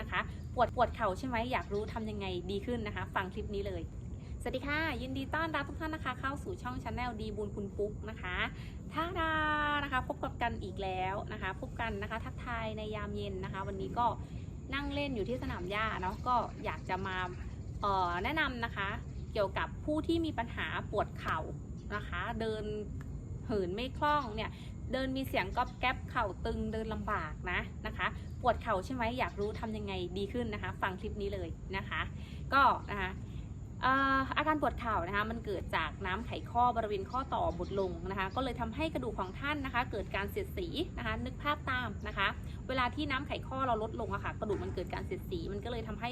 นะคะ ปวดปวดเข่าใช่ไหมอยากรู้ทำยังไงดีขึ้นนะคะ ฟังคลิปนี้เลย สวัสดีค่ะ ยินดีต้อนรับทุกท่านนะคะ เข้าสู่ช่องชาแนลดีบุญคุณปุ๊กนะคะท่าดานะคะ พบกับกันอีกแล้วนะคะ พบกันนะคะ ทักทายในยามเย็นนะคะ วันนี้ก็นั่งเล่นอยู่ที่สนามหญ้าเนาะก็อยากจะมาแนะนำนะคะ เกี่ยวกับผู้ที่มีปัญหาปวดเข่านะคะ เดิน เหินไม่คล่องเนี่ยเดินมีเสียงก๊อบแก๊บเข่าตึงเดินลำบากนะนะคะ ปวดเข่าใช่ไหมอยากรู้ทำยังไงดีขึ้นนะคะ ฟังคลิปนี้เลยนะคะ ก็นะคะอาการปวดเข่านะคะมันเกิดจากน้ำไขข้อบริเวณข้อต่อบดลงนะคะ ก็เลยทำให้กระดูกของท่านนะคะ เกิดการเสียดสีนะคะนึกภาพตามนะคะ เวลาที่น้ำไขข้อเราลดลงอะค่ะกระดูกมันเกิดการเสียดสี มันก็เลยทำให้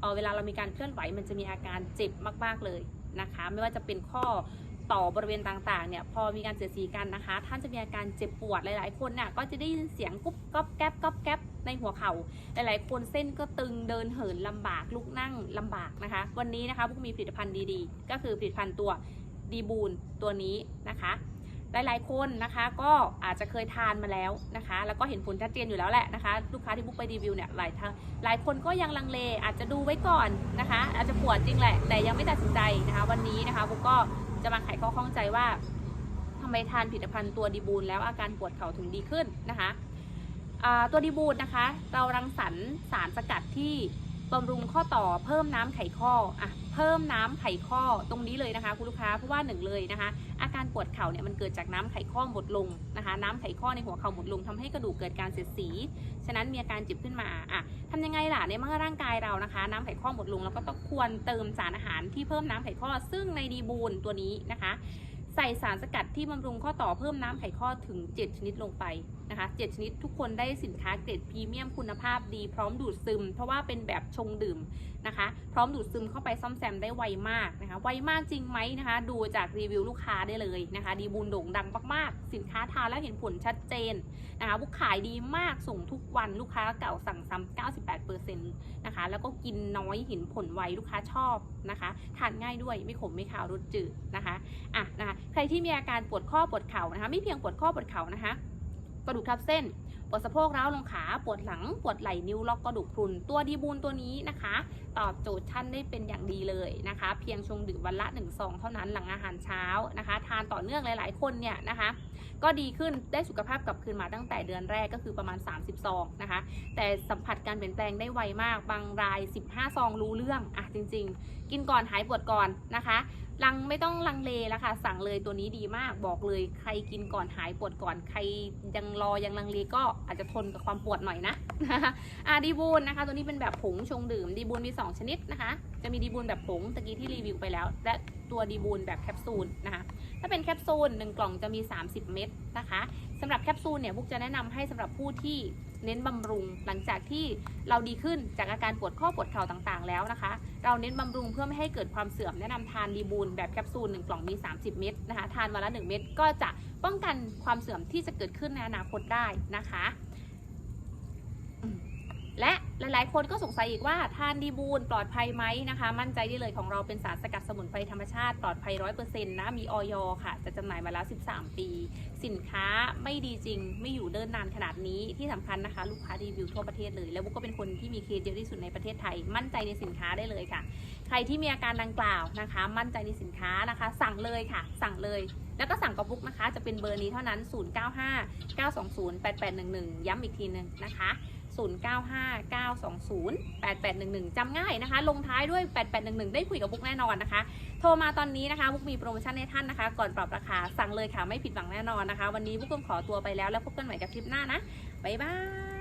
เอ่อเวลาเรามีการเคลื่อนไหว มันจะมีอาการเจ็บมากๆเลยนะคะ ไม่ว่าจะเป็นข้อ ต่อบริเวณต่างๆเนี่ยพอมีการเสียดสีกันนะคะ ท่านจะมีอาการเจ็บปวดหลาย ๆ คนน่ะก็จะได้ยินเสียงกุ๊บก๊อบแก๊บก๊อบแก๊บในหัวเขา่าหลายๆ คนเส้นก็ตึงเดินเหินลำบากลุกนั่งลำบากนะคะ วันนี้นะคะพวกมีผลิตภัณฑ์ดีๆ ก็คือผลิตภัณฑ์ตัวดีบูนตัวนี้นะคะหลายๆ คนนะคะก็อาจจะเคยทานมาแล้วนะคะ แล้วก็เห็นผลชัดเจนอยู่แล้วแหละนะคะ ลูกค้าที่บุ๊กไปรีวิวเนี่ยหลายทางหลายคนก็ยังลังเลอาจจะดูไว้ก่อนนะคะ อาจจะปวดจริงแหละ แต่ยังไม่ตัดสินใจนะคะ วันนี้นะคะบุ๊กก็ จะมาไขข้อข้องใจว่าทำไมทานผลิตภัณฑ์ตัวดีบูลแล้วอาการปวดเข่าถึงดีขึ้นนะคะตัวดีบูลนะคะ เรารังสรรค์สารสกัดที่ บำรุงข้อต่อเพิ่มน้ำไขข้ออะเพิ่มน้ำไขข้อตรงนี้เลยนะคะคุณลูกค้าเพราะว่าหนึ่งเลยนะคะ อาการปวดเข่าเนี่ยมันเกิดจากน้ำไขข้อหมดลงนะคะ น้ำไขข้อในหัวเข่าหมดลงทำให้กระดูกเกิดการเสียดสี ฉะนั้นมีอาการเจ็บขึ้นมาอะทำยังไงล่ะในเมื่อร่างกายเรานะคะ น้ำไขข้อหมดลงเราก็ต้องควรเติมสารอาหารที่เพิ่มน้ำไขข้อ ซึ่งในดีบูนตัวนี้นะคะ ใส่สารสกัดที่บำรุงข้อต่อเพิ่มน้ำไขข้อถึง 7 ชนิดลงไป นะคะ7ชนิดทุกคนได้สินค้าเกรดพรีเมียมคุณภาพดี พร้อมดูดซึม เพราะว่าเป็นแบบชงดื่มนะคะ พร้อมดูดซึมเข้าไปซ่อมแซมได้ไวมากนะคะ ไวมากจริงไหมนะคะ ดูจากรีวิวลูกค้าได้เลยนะคะ ดีบูนโด่งดังมากๆ สินค้าทานแล้วเห็นผลชัดเจนนะคะบุกขายดีมากส่งทุกวันลูกค้าเก่าสั่งซ้ำ98%นะคะแล้วก็กินน้อยเห็นผลไวลูกค้าชอบนะคะทานง่ายด้วยไม่ขมไม่ขาวรสจืดนะคะอะนะคะใครที่มีอาการปวดข้อปวดเข่านะคะ ไม่เพียงปวดข้อปวดเข่านะคะ กระดูกทับเส้น ปวดสะโพกร้าวลงขา ปวดหลัง ปวดไหล่นิ้วล็อกกระดูกพรุน ตัวดีบูนตัวนี้นะคะ ตอบโจทย์ท่านได้เป็นอย่างดีเลยนะคะ เพียงชงดื่มวันละ1ซองเท่านั้นหลังอาหารเช้านะคะ ทานต่อเนื่องหลาย ๆ คนเนี่ยนะคะ ก็ดีขึ้นได้สุขภาพกลับคืนมาตั้งแต่เดือนแรกก็คือประมาณ 30 ซองนะคะ แต่สัมผัสการเปลี่ยนแปลงได้ไวมาก บางราย 15 ซองรู้เรื่องอะจริง ๆ กินก่อนหายปวดก่อนนะคะ ลังไม่ต้องลังเลแล้วค่ะ สั่งเลยตัวนี้ดีมากบอกเลยใครกินก่อนหายปวดก่อนใครยังรอยังลังเลก็อาจจะทนกับความปวดหน่อยนะอะดีบูนนะคะ ตัวนี้เป็นแบบผงชงดื่มดีบูนมี 2 ชนิดนะคะ จะมีดีบูนแบบผงตะกี้ที่รีวิวไปแล้ว และตัวดีบูนแบบแคปซูลนะคะ ถ้าเป็นแคปซูล1กล่องจะมี 30 เม็ดนะคะสำหรับแคปซูลเนี่ยพวกจะแนะนำให้สำหรับผู้ที่เน้นบำรุง หลังจากที่เราดีขึ้นจากอาการปวดข้อปวดเข่าต่างๆ แล้วนะคะ เราเน้นบำรุงเพื่อไม่ให้เกิดความเสื่อมแนะนำทานดีบูลแบบแคปซูล1กล่องมี 30 เม็ดนะคะ ทานวันละ 1 เม็ดก็จะป้องกันความเสื่อมที่จะเกิดขึ้นในอนาคตได้นะคะ หลายๆ คนก็สงสัยอีกว่าทานดีบูลปลอดภัยไหมนะคะ มั่นใจได้เลยของเราเป็นสารสกัดสมุนไพรธรรมชาติปลอดภัย100%นต์นะมีออยค่ะ จะจำหน่ายมาแล้ว 13 ปี สินค้าไม่ดีจริง ไม่อยู่เดินนานขนาดนี้ที่สำคัญนะคะ ลูกค้ารีวิวทั่วประเทศเลย แล้วบุ๊กก็เป็นคนที่มีเคสเยอะที่สุดในประเทศไทย มั่นใจในสินค้าได้เลยค่ะ ใครที่มีอาการดังกล่าวนะคะ มั่นใจในสินค้านะคะ สั่งเลยค่ะ สั่งเลยแล้วก็สั่งกับบุ๊กนะคะ จะเป็นเบอร์นี้เท่านั้น 095 920 8811 ย้ำอีกทีหนึ่งนะคะ 095 920 8811จำง่ายนะคะ ลงท้ายด้วย 8811 ได้คุยกับบุ๊กแน่นอนนะคะ โทรมาตอนนี้นะคะบุ๊กมีโปรโมชั่นให้ท่านนะคะ ก่อนปรับราคาสั่งเลยค่ะไม่ผิดหวังแน่นอนนะคะ วันนี้บุ๊กต้องขอตัวไปแล้วแล้วพบกันใหม่กับคลิปหน้านะบ๊ายบาย